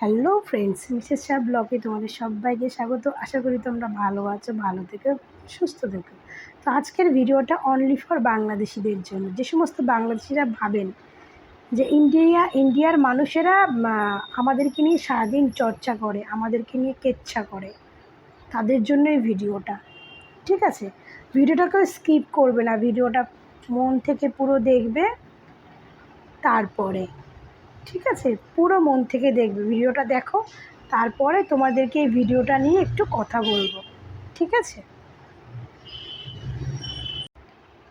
Hello friends Mrs Shah ব্লগে তোমাদের সবাইকে স্বাগত। আশা করি তোমরা ভালো আছো, ভালো থেকে, সুস্থ থেকো। তো আজকের ভিডিওটা অনলি ফর বাংলাদেশিদের জন্য। যে সমস্ত বাংলাদেশিরা ভাবেন যে ইন্ডিয়া, ইন্ডিয়ার মানুষেরা আমাদেরকে নিয়ে সারাদিন চর্চা করে, আমাদেরকে নিয়ে কেচ্ছা করে, তাদের জন্য এই ভিডিওটা। ঠিক আছে? ভিডিওটাকে স্কিপ করবে না। ভিডিওটা মন থেকে পুরো দেখবে, তারপরে ঠিক আছে? পুরো মন থেকে দেখবে। ভিডিওটা দেখো তারপরে তোমাদেরকে এই ভিডিওটা নিয়ে একটু কথা বলব। ঠিক আছে?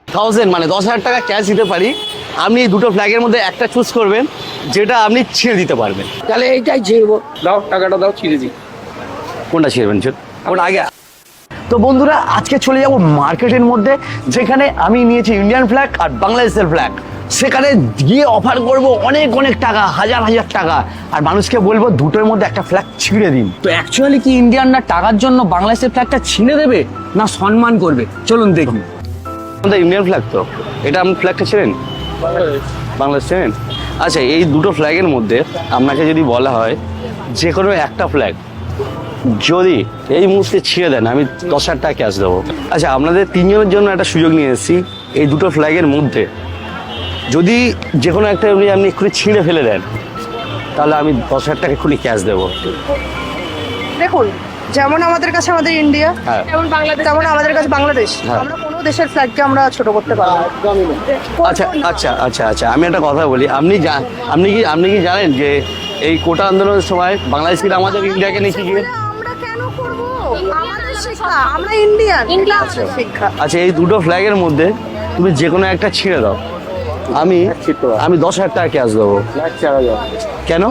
থাউজেন্ড মানে দশ হাজার টাকা ক্যাশ দিতে পারি। আপনি এই দুটো ফ্ল্যাগের মধ্যে একটা চুজ করবেন যেটা আপনি ছিঁড়ে দিতে পারবেন। তাহলে এইটাই ছিড়বো। দাও টাকাটা দাও ছিঁড়ে দিই। কোনটা ছিঁড়বেন ওটা আগে। তো বন্ধুরা আজকে চলে যাব মার্কেটের মধ্যে যেখানে আমি নিয়েছি ইন্ডিয়ান ফ্ল্যাগ আর বাংলাদেশের ফ্ল্যাগ সেখানে গিয়ে অফার করব অনেক অনেক টাকা, হাজার হাজার টাকা। আর মানুষকে বলব দুটোর মধ্যে একটা ফ্ল্যাগ ছিঁড়ে দিন। তো অ্যাকচুয়ালি কি ইন্ডিয়ানরা টাকার জন্য বাংলাদেশের ফ্ল্যাগটা ছিঁড়ে দেবে না সম্মান করবে? চলুন দেখি। আমাদের ইন্ডিয়ান ফ্ল্যাগ তো। এটা আপনি ফ্ল্যাগটা ছিলেন বাংলাদেশ ছিলেন আচ্ছা এই দুটো ফ্ল্যাগের মধ্যে আপনাকে যদি বলা হয় যে কোনো একটা ফ্ল্যাগ যদি এই মুহূর্তে ছিঁড়ে দেন, আমি দশ হাজার টাকা ক্যাশ দেবো। আচ্ছা আপনাদের তিনজনের জন্য একটা সুযোগ নিয়ে এসেছি। এই দুটো ফ্ল্যাগের মধ্যে যদি যে কোনো একটা এমনি আপনি এক্ষুনি ছিঁড়ে ফেলে দেন তাহলে আমি দশ হাজার টাকা এক্ষুনি ক্যাশ দেবো। দেখুন যেমন আমাদের কাছে আমাদের ইন্ডিয়া হ্যাঁ। তেমন বাংলাদেশ তেমন আমাদের কাছে বাংলাদেশ হ্যাঁ। আমরা কোনো দেশের ফ্ল্যাগকে আমরা ছোট করতে পারব আচ্ছা আচ্ছা আচ্ছা আচ্ছা আমি একটা কথা বলি আপনি আপনি কি আপনি কি জানেন যে এই কোটা আন্দোলনের সময় বাংলাদেশিরা আমাদের ইন্ডিয়াকে নিয়ে কি- আমরা কেন করব? আমাদের শিক্ষা আমরা ইন্ডিয়ান ইন্ডিয়া। শিক্ষা। আচ্ছা এই দুটো ফ্ল্যাগের মধ্যে তুমি যে কোনো একটা ছিঁড়ে দাও। আমি আমি দশ হাজার টাকা ক্যাশ দেবো। কেন?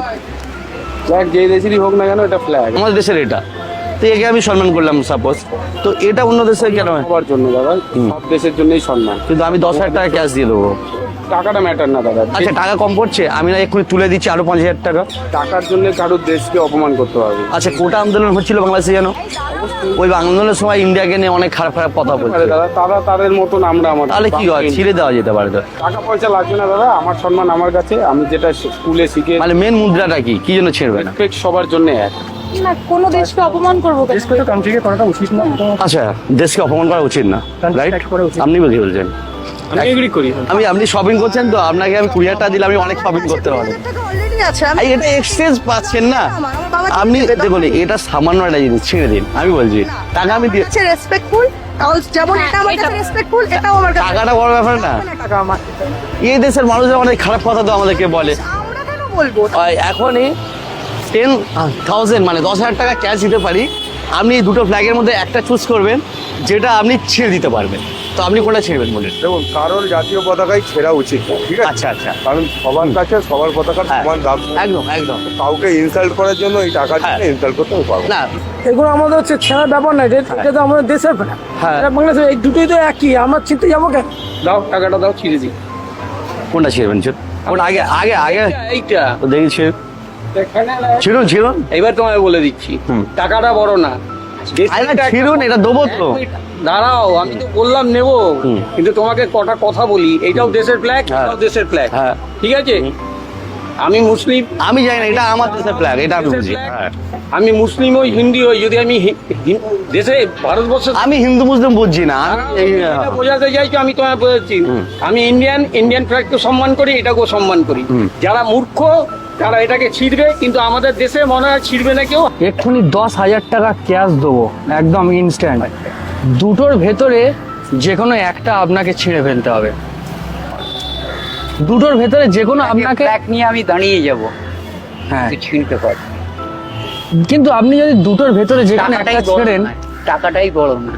ফ্ল্যাগ যেই দেশেরই হোক না কেন এটা ফ্ল্যাগ আমাদের দেশের এটা। তো একে আমি সম্মান করলাম সাপোজ তো এটা অন্য দেশে কেন? সবার জন্য দাদা সব দেশের জন্যই সম্মান। কিন্তু আমি দশ হাজার টাকা ক্যাশ দিয়ে দেবো। টাকাটা ম্যাটার না দাদা। আচ্ছা টাকা কম পড়ছে? আমি না এক্ষুনি তুলে দিচ্ছি আরও পাঁচ হাজার টাকা। টাকার জন্য কারোর দেশকে অপমান করতে হবে। আচ্ছা কোটা আন্দোলন হচ্ছিল বাংলাদেশে জানো ওই আন্দোলনের সময় ইন্ডিয়াকে নিয়ে অনেক খারাপ খারাপ কথা বলছে। দাদা তারা তাদের মতন আমরা আমার তাহলে কি হয়? ছিঁড়ে দেওয়া যেতে পারে তো। টাকা পয়সা লাগবে না দাদা আমার সম্মান আমার কাছে আমি যেটা স্কুলে শিখে মানে মেন মুদ্রাটা কি? কি জন্য ছিঁড়বে না? সবার জন্য এক। না কোনো দেশকে অপমান করব কেন? দেশকে তো কান্ট্রিকে করাটা উচিত না। আচ্ছা দেশকে অপমান করা উচিত না রাইট আপনি বলছেন। আমি এগ্রি করি। আমি আপনি শপিং করছেন তো আপনাকে আমি কুড়ি হাজার দিলে আমি অনেক শপিং করতে পারব। আমি এটা এক্সচেঞ্জ পাচ্ছেন না। আপনি দেখুন এটা সামান্য একটা জিনিস ছিঁড়ে দিন আমি বলছি। টাকা আমি দিয়ে রেসপেক্টফুল যেমন এটা আমার কাছে রেসপেক্টফুল এটাও আমার কাছে টাকাটা বড় ব্যাপার না। এই দেশের মানুষরা অনেক খারাপ কথা তো আমাদেরকে বলে। বলব? এখনই টেন থাউজেন্ড মানে দশ হাজার টাকা ক্যাশ দিতে পারি। আপনি এই দুটো ফ্ল্যাগের মধ্যে একটা চুজ করবেন যেটা আপনি ছিঁড়ে দিতে পারবেন। তো আপনি কোনটা ছিঁড়বেন বলুন? দেখুন কারোর জাতীয় পতাকাই ছেঁড়া উচিত ঠিক আছে? আচ্ছা আচ্ছা। কারণ সবার কাছে সবার পতাকার হ্যাঁ। সমান দাম। একদম একদম। কাউকে ইনসাল্ট করার জন্য এই টাকা হ্যাঁ। ইনসাল্ট করতে পারব না। এগুলো আমাদের হচ্ছে ছেঁড়ার ব্যাপার না এটা এটা তো আমাদের দেশের হ্যাঁ। বাংলাদেশ এই দুটোই তো একই আমরা চিনতে যাব কেন? দাও টাকাটা দাও ছিঁড়ে দিই। কোনটা ছিঁড়বেন? চল আগে আগে আগে এইটা তো দেখি ছিঁড় এখানে ছিঁড়ুন ছিঁড়ুন। এবার তোমায় বলে দিচ্ছি টাকাটা বড় না। এটা দেবো তো দাঁড়াও আমি তো বললাম নেব। কিন্তু তোমাকে কটা কথা বলি এটাও দেশের ফ্ল্যাগ হ্যাঁ। এটাও দেশের ফ্ল্যাগ হ্যাঁ। ঠিক আছে? আমি মুসলিম। আমি জানি না এটা আমার দেশের ফ্ল্যাগ এটা আমি বুঝি। হ্যাঁ। আমি মুসলিম হই হিন্দি হই যদি আমি দেশে ভারতবর্ষ আমি হিন্দু মুসলিম বুঝছি না। আমি বোঝাতে চাইছো আমি তোমায় বোঝাচ্ছি। আমি ইন্ডিয়ান ইন্ডিয়ান ফ্ল্যাগকে সম্মান করি এটাকেও সম্মান করি। যারা মূর্খ তারা এটাকে ছিঁড়বে কিন্তু আমাদের দেশে মনে হয় ছিঁড়বে না কেউ। এক্ষুনি দশ হাজার টাকা ক্যাশ দেবো একদম ইনস্ট্যান্ট দুটোর ভেতরে যে কোনো একটা আপনাকে ছিঁড়ে ফেলতে হবে। দুটোর ভেতরে যে কোনো আপনাকে এক নিয়ে আমি দাঁড়িয়ে যাব। হ্যাঁ। ছিঁড়তে পার কিন্তু আপনি যদি দুটোর ভেতরে যে কোনো একটা ছেড়েন টাকাটাই বড় না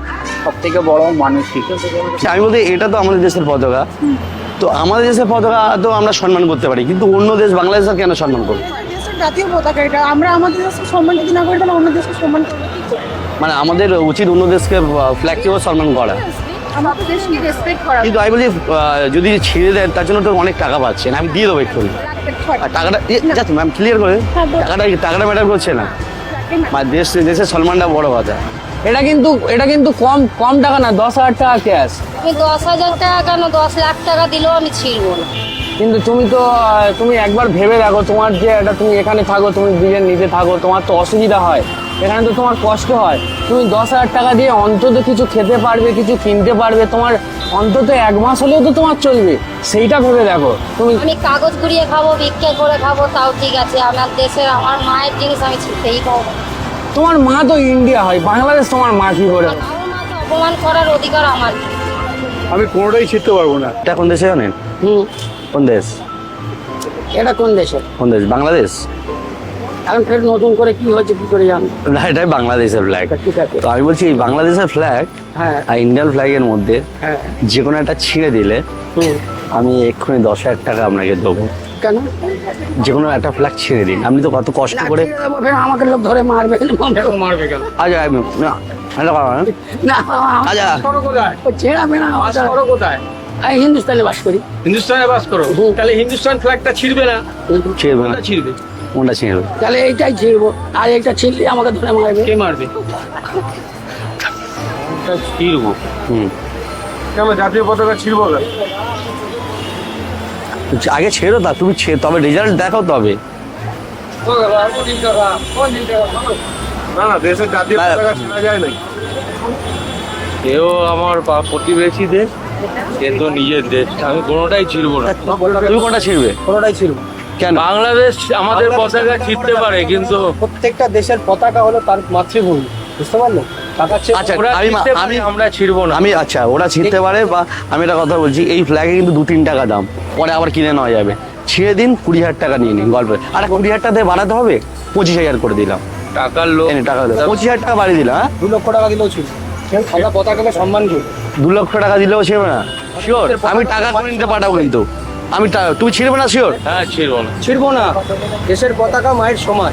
সব থেকে বড় মানসিক আচ্ছা, আমি বলতে এটা তো আমাদের দেশের পতাকা। তো আমাদের দেশের পতাকা তো আমরা সম্মান করতে পারি কিন্তু অন্য দেশ বাংলাদেশ কেন সম্মান করব? জাতীয় পতাকা এটা। আমরা আমাদের দেশের সম্মান যদি না করি তাহলে অন্য দেশের সম্মান করব মানে আমাদের উচিত অন্য দেশকে ফ্ল্যাগকেও সম্মান করা। আমার তো দেশকে রেসপেক্ট করা। কিন্তু আমি বলছি যদি ছেড়ে দেন তার জন্য তো অনেক টাকা পাচ্ছেন আমি দিয়ে দেবো একটু আর টাকাটা ম্যাম ক্লিয়ার করে? টাকাটা টাকাটা ম্যাটার করছে না। মানে দেশ দেশের সম্মানটা বড় কথা। এটা কিন্তু এটা কিন্তু কম কম টাকা না দশ হাজার টাকা ক্যাশ আমি দশ হাজার টাকা কেন দশ লাখ টাকা দিলেও আমি ছিড়বো না। কিন্তু তুমি তো তুমি একবার ভেবে দেখো তোমার যে এটা তুমি এখানে থাকো তুমি নিজের নিজে থাকো তোমার তো অসুবিধা হয়। এখানে তো তোমার কষ্ট হয়। তুমি দশ হাজার টাকা দিয়ে অন্তত কিছু খেতে পারবে কিছু কিনতে পারবে তোমার অন্তত এক মাস হলেও তো তোমার চলবে। সেইটা ভেবে দেখো। তুমি আমি কাগজ কুড়িয়ে খাব ভিক্ষে করে খাব তাও ঠিক আছে। আমার দেশের আমার মায়ের জিনিস আমি পাবো না। তোমার মা তো ইন্ডিয়া হয় বাংলাদেশ তোমার মা কি করে? অপমান করার অধিকার আমার। আমি কোনোটাই শিখতে পারব না। এটা কোন দেশে জানেন? হুম। কোন দেশ? এটা কোন দেশের কোন দেশ? বাংলাদেশ? এখন ফের নতুন করে কি হয়েছে কি করে জানো না এটাই বাংলাদেশের ফ্ল্যাগ ঠিক আছে। তো আমি বলছি এই বাংলাদেশের ফ্ল্যাগ হ্যাঁ। আর ইন্ডিয়ান ফ্ল্যাগের মধ্যে হ্যাঁ। যে কোনো একটা ছিঁড়ে দিলে হুম। আমি এক্ষুনি দশ হাজার টাকা আপনাকে দেবো। কেন? যে কোনো একটা ফ্ল্যাগ ছিঁড়ে দিন। আপনি তো কত কষ্ট করে আমাকে লোক ধরে মারবে মারবে কেন? আচ্ছা আমি না না আচ্ছা ও ছেড়াবে কোথায়? আমি হিন্দুস্তানে বাস করি। হিন্দুস্তানে বাস করো? তাহলে হিন্দুস্তান ফ্ল্যাগটা ছিড়বে না? ছিঁড়বে না। ছিড়বে? কোনটা ছিঁড়বে? তাহলে এইটাই ছিড়বো। আর এইটা ছিড়লে আমাকে ধরে মারবে। কে মারবে? ছিড়বো হুম। কেন জাতীয় পতাকা ছিড়বো কেন? আগে ছেড়ো তা তুমি তবে রেজাল্ট দেখো তবে। এও আমার পা- প্রতিবেশী দেশ এ তো নিজের দেশ আমি কোনোটাই ছিড়ব না। তুমি কোনটা ছিড়বে? কোনোটাই ছিড়বো কেন? বাংলাদেশ আমাদের পতাকা ছিড়তে পারে কিন্তু প্রত্যেকটা দেশের পতাকা হলো তার মাতৃভূমি বুঝতে পারল? আচ্ছা আমি আমি আমরা ছিড়বো না। আমি আচ্ছা ওরা ছিঁড়তে পারে বা আমি একটা কথা বলছি এই ফ্ল্যাগে কিন্তু দু তিন টাকা দাম পরে আবার কিনে নেওয়া যাবে। ছিঁড়ে দিন কুড়ি হাজার টাকা নিয়ে নিন গল্পে। আর কুড়ি হাজার টাকা দিয়ে বাড়াতে হবে? পঁচিশ হাজার করে দিলাম। টাকার লোক টাকা পঁচিশ হাজার টাকা বাড়িয়ে দিলাম হ্যাঁ? দু লক্ষ টাকা দিলেও ছিল আমরা পতাকাকে সম্মান করি। দু লক্ষ টাকা দিলেও ছিড়বে না? শিওর আমি টাকা করে নিতে পাঠাবো কিন্তু? আমি টা- তুমি ছিড়বে না শিওর হ্যাঁ ছিড়বো না। ছিড়বো না। দেশের পতাকা মায়ের সমান।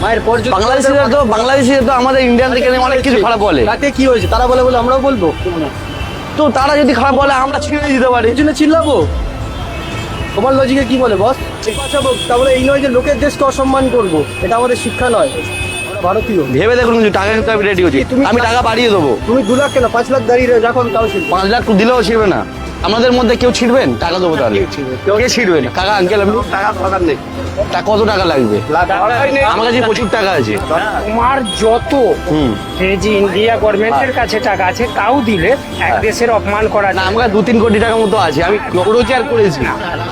মায়ের পর বাংলাদেশিরা তো বাংলাদেশিরা তো আমাদের ইন্ডিয়ান থেকে অনেক কিছু খারাপ বলে। তাতে কি হয়েছে? তারা বলে বলে আমরাও বলব। তো তারা যদি খারাপ বলে আমরা ছিঁড়ে দিতে পারি। এই জন্য চিল্লাবো। তোমার লজিকে কি বলে বস বাঁচাবো তাহলে এই নয় যে লোকের দেশকে অসম্মান করব। এটা আমাদের শিক্ষা নয়। আমরা ভারতীয়। ভেবে দেখুন টাকা কিন্তু আমি রেডি হচ্ছি। তুমি- আমি টাকা বাড়িয়ে দেবো। তুমি দু লাখ কেন? পাঁচ লাখ দাঁড়িয়ে যখন তাও ছিল পাঁচ লাখ দিলেও ছিড়বে না। আমাদের মধ্যে কেউ ছিড়বেন? টাকা দেবো তাহলে। কে ছিড়বেন? কাকা আঙ্কেল আমি টাকা দরকার নেই। তা কত টাকা লাগবে? আমার কাছে প্রচুর টাকা আছে। তোমার যত যে ইন্ডিয়া গভর্নমেন্টের কাছে টাকা আছে তাও দিলে এক দেশের অপমান করা না আমার দু তিন কোটি টাকা মতো আছে। আমি রোজগার করেছি।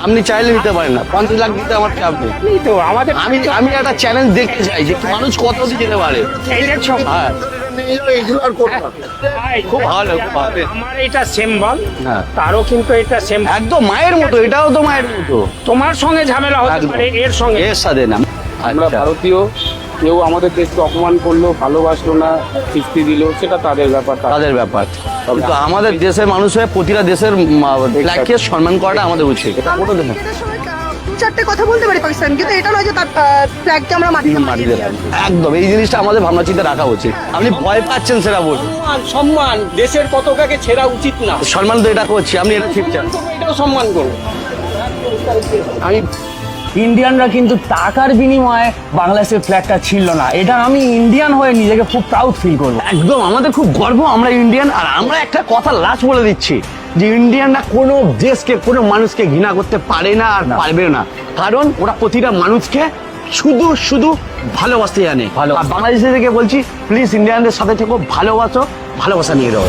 আপনি চাইলে নিতে পারেন না। পঞ্চাশ লাখ দিতে আমার চাপ নেই। তো আমাদের আমি আমি একটা চ্যালেঞ্জ দেখতে চাই যে মানুষ কত অবধি যেতে হ্যাঁ ভাই, খুব ভালো খুব ভালো। আমার এটা সিম্বল হ্যাঁ। তারও কিন্তু এটা সেম একদম মায়ের মতো এটাও তো মায়ের মতো। তোমার সঙ্গে ঝামেলা হতে পারে এর সঙ্গে। এর সাথে না। আমরা আচ্ছা। ভারতীয় কেউ আমাদের দেশকে অপমান করল ভালোবাসলো না কিস্তি দিল সেটা তাদের ব্যাপার তাদের। ব্যাপার। কিন্তু আমাদের দেশের মানুষের প্রতিটা দেশের ফ্ল্যাগকে সম্মান করাটা আমাদের উচিত। এটা কোনো চারটে কথা বলতে পারি পাকিস্তান কিন্তু এটা নয় যে তার ফ্ল্যাগকে আমরা মাটিতে মাটি দিয়ে একদম এই জিনিসটা আমাদের ভাবনা চিন্তা রাখা উচিত। আপনি ভয় পাচ্ছেন সেটা বলুন। সম্মান সম্মান দেশের পতাকাকে ছেড়া উচিত না। সম্মান তো এটা করছি আপনি এটা ঠিক চান। এটাও সম্মান করো আমি ইন্ডিয়ানরা কিন্তু টাকার বিনিময়ে বাংলাদেশের ফ্ল্যাগটা ছিল না। এটা আমি ইন্ডিয়ান হয়ে নিজেকে খুব প্রাউড ফিল করব। একদম আমাদের খুব গর্ব আমরা ইন্ডিয়ান আর আমরা একটা কথা লাস্ট বলে দিচ্ছি। যে ইন্ডিয়ানরা কোনো দেশকে কোনো মানুষকে ঘৃণা করতে পারে না আর পারবে না। কারণ ওরা প্রতিটা মানুষকে শুধু শুধু ভালোবাসতে জানে। ভালো আর বাংলাদেশ থেকে বলছি প্লিজ ইন্ডিয়ানদের সাথে থেকো ভালোবাসো ভালোবাসা নিয়ে রো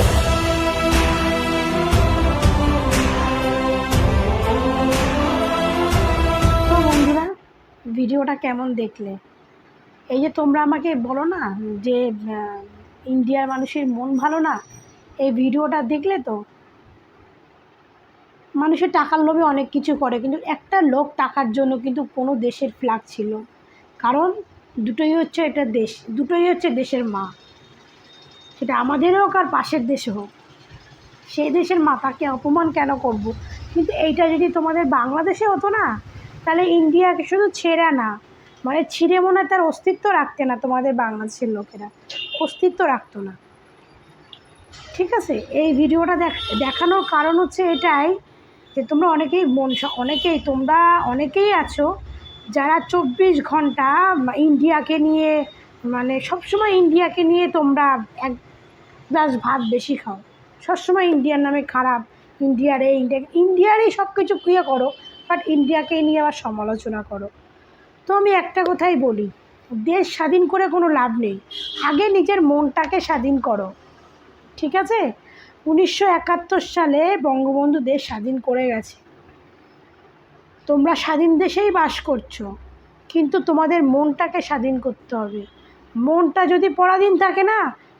বন্ধুরা ভিডিওটা কেমন দেখলে? এই যে তোমরা আমাকে বলো না যে ইন্ডিয়ার মানুষের মন ভালো না এই ভিডিওটা দেখলে তো মানুষের টাকার লোভে অনেক কিছু করে, কিন্তু একটা লোক টাকার জন্য কিন্তু কোনো দেশের ফ্ল্যাগ ছিল। কারণ দুটোই হচ্ছে একটা দেশ, দুটোই হচ্ছে দেশের মা। সেটা আমাদের হোক আর পাশের দেশে হোক সেই দেশের মাতাকে অপমান কেন করব? কিন্তু এইটা যদি তোমাদের বাংলাদেশে হতো না, তাহলে ইন্ডিয়াকে শুধু ছেড়ে না মানে ছিঁড়ে মনে তার অস্তিত্ব রাখতে না তোমাদের বাংলাদেশের লোকেরা। অস্তিত্ব রাখতো না। ঠিক আছে? এই ভিডিওটা দেখ, দেখানোর কারণ হচ্ছে এটাই যে তোমরা অনেকেই মন অনেকেই, তোমরা অনেকেই আছো যারা চব্বিশ ঘণ্টা ইন্ডিয়াকে নিয়ে মানে সবসময় ইন্ডিয়াকে নিয়ে তোমরা এক গ্লাস ভাত বেশি খাও। সবসময় ইন্ডিয়ার নামে খারাপ, ইন্ডিয়ার এই, ইন্ডিয়া ইন্ডিয়ারই সব কিছু ক্রিয়া করো বাট ইন্ডিয়াকে নিয়ে আবার সমালোচনা করো। তো আমি একটা কথাই বলি, দেশ স্বাধীন করে কোনো লাভ নেই। আগে নিজের মনটাকে স্বাধীন করো। ঠিক আছে? উনিশশো একাত্তর সালে বঙ্গবন্ধু দেশ স্বাধীন করে গেছে। তোমরা স্বাধীন দেশেই বাস করছ, কিন্তু তোমাদের মনটাকে স্বাধীন করতে হবে। মনটা যদি পরাধীন থাকে না,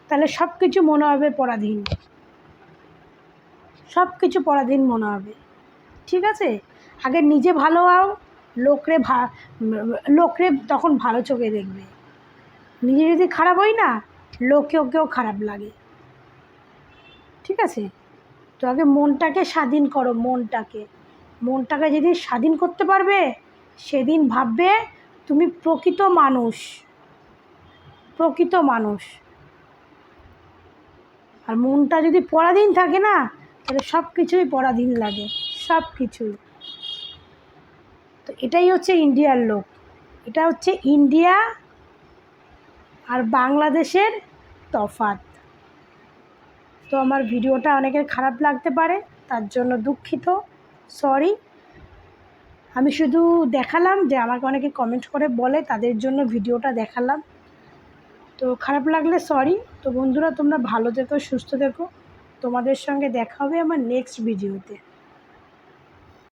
তাহলে সব কিছু মনে হবে পরাধীন। সব কিছু পরাধীন মনে হবে। ঠিক আছে? আগে নিজে ভালো হও, লোকরে ভা, লোকরে তখন ভালো চোখে দেখবে। নিজে যদি খারাপ হই না, লোকেও, কেউ খারাপ লাগে। ঠিক আছে? তো আগে মনটাকে স্বাধীন করো, মনটাকে। মনটাকে যেদিন স্বাধীন করতে পারবে, সেদিন ভাববে তুমি প্রকৃত মানুষ। প্রকৃত মানুষ। আর মনটা যদি পরাধীন থাকে না, তাহলে সব কিছুই পরাধীন লাগে সব কিছুই তো এটাই হচ্ছে ইন্ডিয়ার লোক। এটা হচ্ছে ইন্ডিয়া আর বাংলাদেশের তফাৎ। তো আমার ভিডিওটা অনেকের খারাপ লাগতে পারে, তার জন্য দুঃখিত সরি আমি শুধু দেখালাম যে আমাকে অনেকে কমেন্ট করে বলে তাদের জন্য ভিডিওটা দেখালাম। তো খারাপ লাগলে সরি তো বন্ধুরা, তোমরা ভালো থেকো, সুস্থ থেকো। তোমাদের সঙ্গে দেখা হবে আমার নেক্সট ভিডিওতে